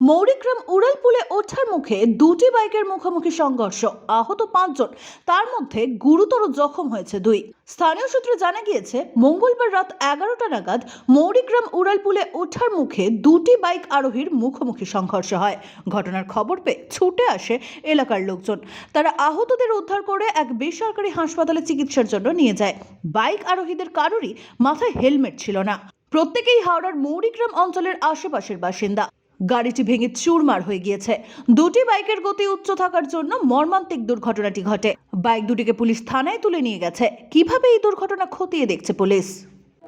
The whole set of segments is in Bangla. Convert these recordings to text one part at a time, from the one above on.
মৌরিগ্রাম উড়ালপুলে ওঠার মুখে দুটি বাইকের মুখোমুখি সংঘর্ষ। আহত পাঁচজন, তার মধ্যে গুরুতর জখম হয়েছে দুই। স্থানীয় সূত্রে জানা গিয়েছে, মঙ্গলবার রাত এগারোটা নাগাদ মৌরিগ্রাম উড়ালপুলে ওঠার মুখে দুটি বাইক আরোহীর মুখোমুখি সংঘর্ষ হয়। ঘটনার খবর পেয়ে ছুটে আসে এলাকার লোকজন। তারা আহতদের উদ্ধার করে এক বেসরকারি হাসপাতালে চিকিৎসার জন্য নিয়ে যায়। বাইক আরোহীদের কারোরই মাথায় হেলমেট ছিল না। প্রত্যেকেই হাওড়ার মৌরিগ্রাম অঞ্চলের আশেপাশের বাসিন্দা। গাড়িটি ভেঙে চুরমার হয়ে গিয়েছে। দুটি বাইকের গতি উচ্চ থাকার জন্য মর্মান্তিক দুর্ঘটনাটি ঘটে। বাইক দুটিকে পুলিশ থানায় তুলে নিয়ে গেছে। কীভাবে এই দুর্ঘটনা খতিয়ে দেখছে পুলিশ?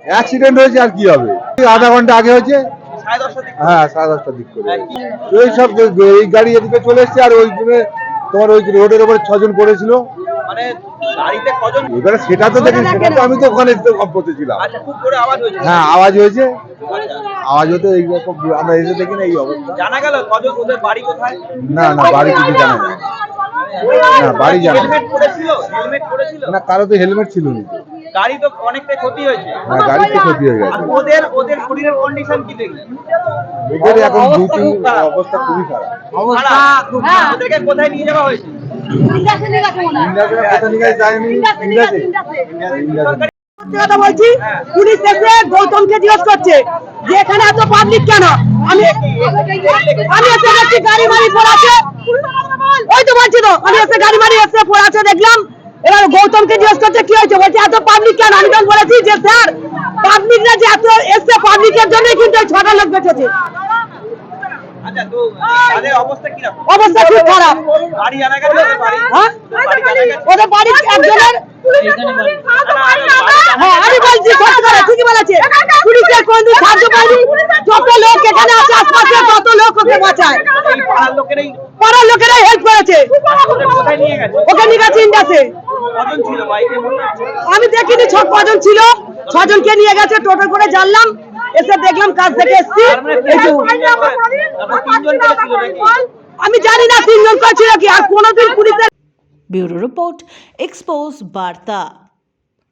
অ্যাক্সিডেন্ট হয়েছে আর কি হবে? আধা ঘণ্টা আগে হয়েছে? হ্যাঁ সাড়ে দশটার দিক করে। ওই সব এই গাড়ি এদিকে চলে এসছে আর ওই তোমার ওই রোডের ওপরে ছজন পড়েছিল। মানে গাড়িতে কজন এবারে সেটা তো দেখি সেটা তো আমি তো ওখানে কম্পতে ছিলাম। খুব করে আওয়াজ হয়েছে। হ্যাঁ আওয়াজ হয়েছে। আওয়াজ হতে এই রকম আমরা এসে দেখি না এই অবস্থা। জানা গেল কজন ওদের বাড়ি কোথায়? না না বাড়ি কিছু জানা যায় না। না বাড়ি জানা যায় হেলমেট পরেছিল হেলমেট পরেছিল না কারও তো হেলমেট ছিল না। গাড়ি তো অনেকটাই ক্ষতি হয়েছে। হ্যাঁ গাড়ি তো ক্ষতি হয়ে গেছে। ওদের ওদের শরীরের কন্ডিশন কি দেখি ওদের এখন দু অবস্থা তিন অবস্থা খুবই খারাপ। অবস্থা খুব ওদেরকে কোথায় নিয়ে যাওয়া হয়েছে? কোথা বলছি পুলিশ গৌতমকে জিজ্ঞেস করছে যে এখানে এত পাবলিক কেন আমি আমি এসে দেখছি গাড়ি মারি ওই তো বলছি তো আমি এসে গাড়ি মারি এসে পড়ে আছে দেখলাম এবার গৌতমকে জিজ্ঞেস করছে কি হয়েছে বলছে এত পাবলিক কেন আমি তখন বলেছি যে স্যার পাবলিকরা যে এত এসছে পাবলিকের জন্যই কিন্তু ছটা লোক বেঁচেছে আচ্ছা অবস্থা কি রকম অবস্থা খুব খারাপ বাড়ি জানা গেছে ওদের বাড়ি হ্যাঁ বাড়ি জানা গেছে ওদের বাড়ির একজনের হ্যাঁ আমি বলছি ঠিকই বলেছে পুলিশের কোনদিন সাহায্য পাইনি যত লোক এখানে আছে আশপাশে তত লোক ওকে বাঁচায় পাড়ার লোকেরাই হেল্প করেছে ওদের কোথায় নিয়ে গেছে ওকে নিয়ে গেছে ইন্ডাসে কজন ছিল বাইকে মনে হচ্ছে? আমি দেখিনি ছ কজন ছিল ছজনকে নিয়ে গেছে টোটো করে জানলাম এসে দেখলাম কাজ থেকে এসছি। মানে আমি জানি না তিনজন ছিল কি আর কোনদিন পুলিশের ব্যুরো রিপোর্ট এক্সপোজ বার্তা।